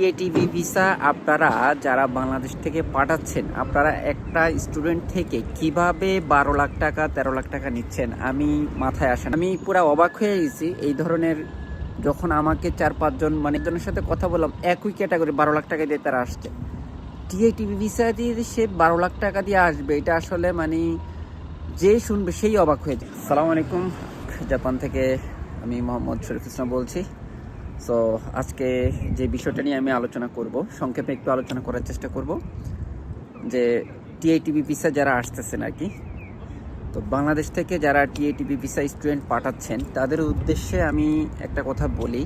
টিএটিভি visa আপনারা যারা বাংলাদেশ থেকে পাঠাচ্ছেন, আপনারা একটা স্টুডেন্ট থেকে কীভাবে বারো লাখ টাকা, তেরো লাখ টাকা নিচ্ছেন আমি মাথায় আসেন আমি পুরো অবাক হয়ে গেছি এই ধরনের যখন আমাকে চার পাঁচজন মানে একজনের সাথে কথা বললাম, একই ক্যাটাগরি বারো লাখ টাকা দিয়ে তারা আসছে। টিএটিভি ভিসা দিয়ে সে বারো লাখ টাকা দিয়ে আসবে, এটা আসলে মানে যে শুনবে সেই অবাক হয়ে যায়। সালাম আলাইকুম। জাপান থেকে আমি মোহাম্মদ শরীফ ইসলাম বলছি। সো আজকে যে বিষয়টা নিয়ে আমি আলোচনা করব, সংক্ষেপে একটু আলোচনা করার চেষ্টা করব, যে টিআইটিবি ভিসা যারা আসতেছেন আর কি, তো বাংলাদেশ থেকে যারা টিএটিবি ভিসা স্টুডেন্ট পাঠাচ্ছেন, তাদের উদ্দেশ্যে আমি একটা কথা বলি।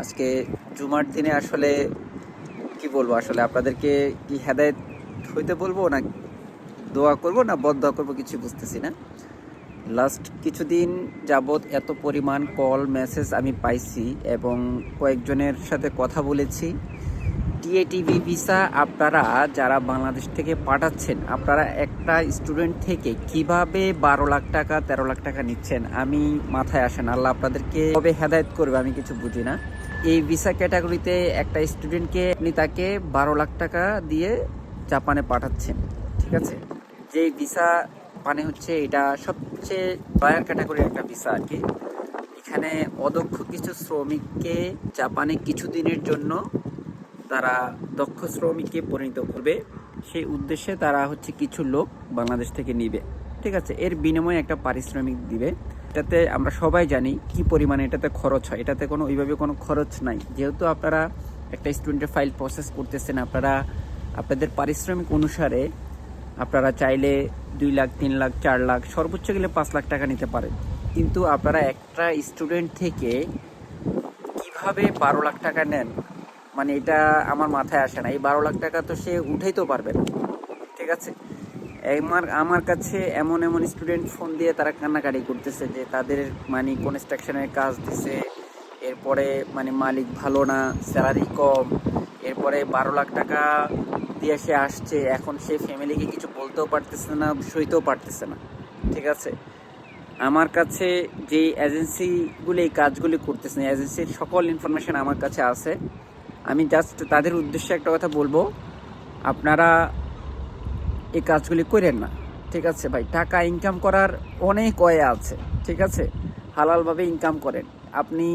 আজকে জুমার দিনে আসলে কি বলব, আসলে আপনাদেরকে কি হেদায়েত হইতে বলব না দোয়া করব না বদ দোয়া করব, কিছু বুঝতেছি না। লাস্ট কিছুদিন যাবৎ এত পরিমাণ কল মেসেজ আমি পাইছি এবং কয়েকজনের সাথে কথা বলেছি। টিএটিভি ভিসা আপনারা যারা বাংলাদেশ থেকে পাঠাচ্ছেন, আপনারা একটা স্টুডেন্ট থেকে কীভাবে বারো লাখ টাকা, তেরো লাখ টাকা নিচ্ছেন, আমি মাথায় আসেন আল্লাহ আপনাদেরকে কবে হেদায়ত করবে আমি কিছু বুঝি না। এই ভিসা ক্যাটাগরিতে একটা স্টুডেন্টকে আপনি তাকে বারো লাখ টাকা দিয়ে জাপানে পাঠাচ্ছেন, ঠিক আছে? যে ভিসা মানে হচ্ছে এটা সবচেয়ে বায়ার ক্যাটাগরির একটা ভিসা আর কি। এখানে অদক্ষ কিছু শ্রমিককে জাপানে কিছুদিনের জন্য তারা দক্ষ শ্রমিককে পরিণত করবে। সেই উদ্দেশ্যে তারা হচ্ছে কিছু লোক বাংলাদেশ থেকে নিবে। ঠিক আছে? এর বিনিময়ে একটা পারিশ্রমিক দিবে। এটাতে আমরা সবাই জানি কি পরিমাণে এটাতে খরচ হয়। এটাতে কোনো ওইভাবে কোনো খরচ নাই। যেহেতু আপনারা একটা স্টুডেন্টের ফাইল প্রসেস করতেছেন, আপনারা, আপনাদের পারিশ্রমিক অনুসারে আপনারা চাইলে দুই লাখ, তিন লাখ, চার লাখ, সর্বোচ্চ গেলে পাঁচ লাখ টাকা নিতে পারেন। কিন্তু আপনারা একটা স্টুডেন্ট থেকে কীভাবে বারো লাখ টাকা নেন মানে এটা আমার মাথায় আসে না। এই বারো লাখ টাকা তো সে উঠাইতেও পারবে না। ঠিক আছে? আমার আমার কাছে এমন এমন স্টুডেন্ট ফোন দিয়ে তারা কান্নাকাটি করতেছে যে তাদের মানে কনস্ট্রাকশনের কাজ দিছে, এরপরে মানে মালিক ভালো না স্যালারি কম, এরপরে বারো লাখ টাকা দিয়ে সে আসছে, এখন সে ফ্যামিলিকে কিছু বলতেও পারতেছে না, সইতেও পারতেছে না। ঠিক আছে? আমার কাছে যে এজেন্সিগুলি এই কাজগুলি করতেছে না এজেন্সির সকল ইনফরমেশন আমার কাছে আছে। আমি জাস্ট তাদের উদ্দেশ্যে একটা কথা বলব। আপনারা এই কাজগুলি করেন না। ঠিক আছে ভাই? টাকা ইনকাম করার অনেক ওয়ে আছে। ঠিক আছে? হালালভাবে ইনকাম করেন। আপনি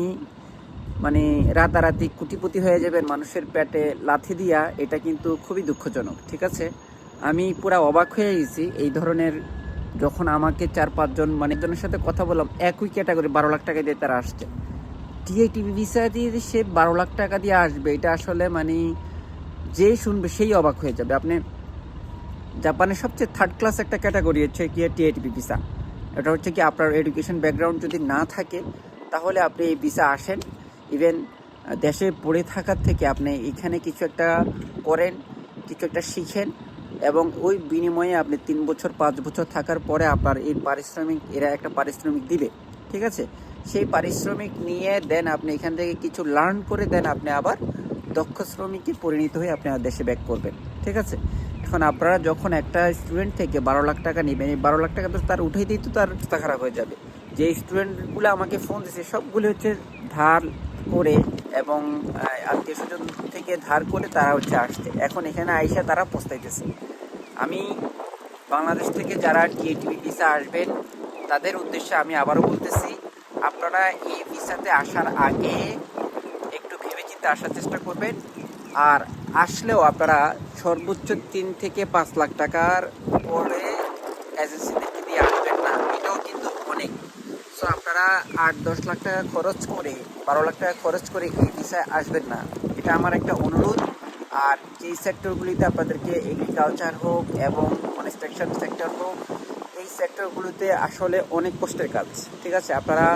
মানে রাতারাতি কুটিপুতি হয়ে যাবেন মানুষের পেটে লাথি দিয়া, এটা কিন্তু খুবই দুঃখজনক, ঠিক আছে? আমি পুরা অবাক হয়ে গেছি, এই ধরনের যখন আমাকে চার পাঁচজন মানে একজনের সাথে কথা বললাম, একই ক্যাটাগরি, বারো লাখ টাকা দিয়ে তারা আসছে। টিআইটিভি ভিসা দিয়ে সে বারো লাখ টাকা দিয়ে আসবে, এটা আসলে মানে যে শুনবে সেই অবাক হয়ে যাবে। আপনি জাপানের সবচেয়ে থার্ড ক্লাস একটা ক্যাটাগরি হচ্ছে কি টিআইটিভি ভিসা। এটা হচ্ছে কি আপনার এডুকেশন ব্যাকগ্রাউন্ড যদি না থাকে, তাহলে আপনি এই ভিসা আসেন। ইভেন দেশে পড়ে থাকার থেকে আপনি এখানে কিছু একটা করেন, কিছু একটা শিখেন, এবং ওই বিনিময়ে আপনি তিন বছর, পাঁচ বছর থাকার পরে আপনার এই পারিশ্রমিক, এরা একটা পারিশ্রমিক দিবে, ঠিক আছে? সেই পারিশ্রমিক নিয়ে দেন আপনি, এখান থেকে কিছু লার্ন করে দেন আপনি আবার দক্ষ শ্রমিকে পরিণত হয়ে আপনি দেশে ব্যাক করবেন, ঠিক আছে? এখন আপনারা যখন একটা স্টুডেন্ট থেকে বারো লাখ টাকা নেবেন, এই বারো লাখ টাকা তো তার উঠেই তো তার অবস্থা খারাপ হয়ে যাবে। যে স্টুডেন্টগুলো আমাকে ফোন দিচ্ছে সবগুলো হচ্ছে ধার করে এবং আত্মীয় স্বজন থেকে ধার করে তারা হচ্ছে আসছে। এখন এখানে আইসা তারা পস্তাইতেছে। আমি বাংলাদেশ থেকে যারা টিএটিভি ভিসা আসবেন, তাদের উদ্দেশ্যে আমি আবারও বলতেছি, আপনারা এই ভিসাতে আসার আগে একটু ভেবেচিন্তে আসার চেষ্টা করবেন। আর আসলেও আপনারা সর্বোচ্চ তিন থেকে পাঁচ লাখ টাকার পরে এজেন্সিদেরকে দিয়ে আসবেন না। এটাও কিন্তু অনেক। সো আপনারা আট, দশ লাখ টাকা খরচ করে, বারো লাখ টাকা খরচ করে এই ভিসায় আসবেন না। এটা আমার একটা অনুরোধ। আর যেই সেক্টরগুলিতে আপনাদেরকে এগ্রিকালচার হোক এবং কনস্ট্রাকশন সেক্টর হোক, এই সেক্টরগুলোতে আসলে অনেক কষ্টের কাজ, ঠিক আছে? আপনারা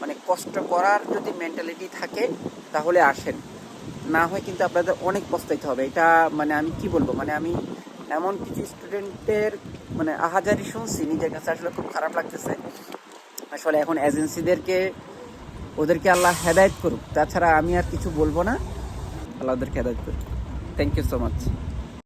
মানে কষ্ট করার যদি মেন্টালিটি থাকে, তাহলে আসেন। না হয় কিন্তু আপনাদের অনেক পস্তাইতে হবে। এটা মানে আমি কি বলব? মানে আমি এমন কিছু স্টুডেন্টের মানে আহাজারি শুনছি, নিজের কাছে আসলে খুব খারাপ লাগতেছে। আসলে এখন এজেন্সিদেরকে, ওদেরকে আল্লাহ হেদায়ত করুক। তাছাড়া আমি আর কিছু বলব না। আল্লাহ ওদেরকে হেদায়ত করুক। Thank you so much